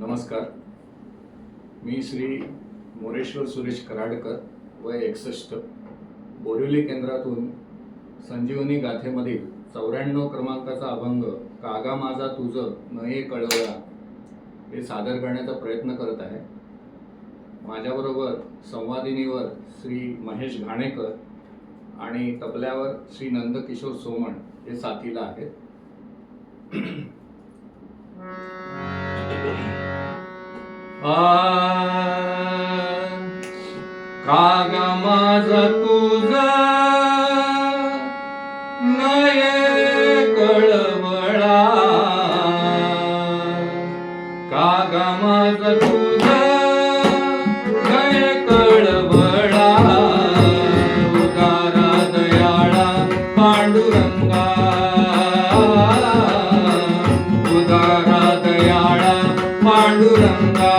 नमस्कार. मी श्री मोरेश्वर सुरेश कराडकर वय एकसष्ट बोरिवली केंद्रातून संजीवनी गाथेमधील चौऱ्याण्णव क्रमांकाचा अभंग कागा माझा तुझं नये कळवळा हे सादर करण्याचा प्रयत्न करत आहे. माझ्याबरोबर संवादिनीवर श्री महेश घाणेकर आणि तबल्यावर श्री नंदकिशोर सोमण हे साथीला आहेत. काग माझ तुझ नये कळवळा. काग माझ மாண்டுரங்கா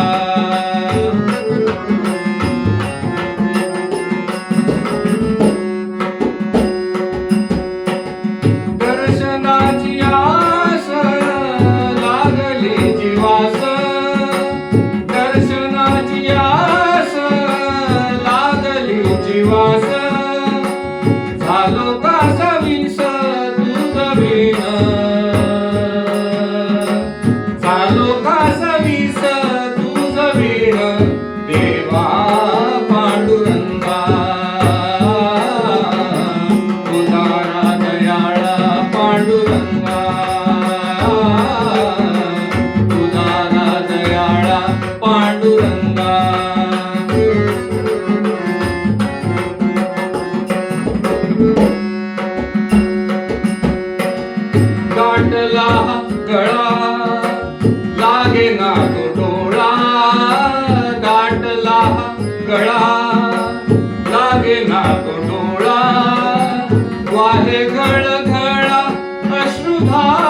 गळा लागे ना तो डोळा गाठला गळा. लागे ना तो डोळा वाहे घळ घळा अश्रुधारा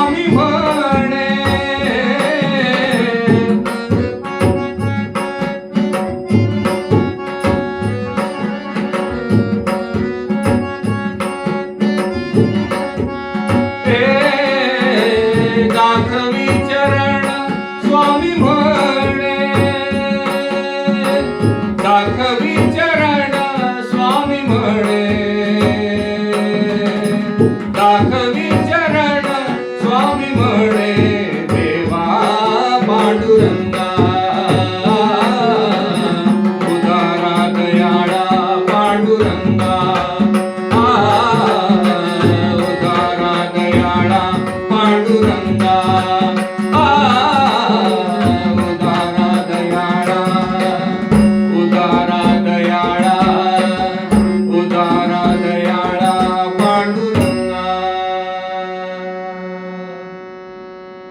स्वामी म्हणे. दाखवी चरण स्वामी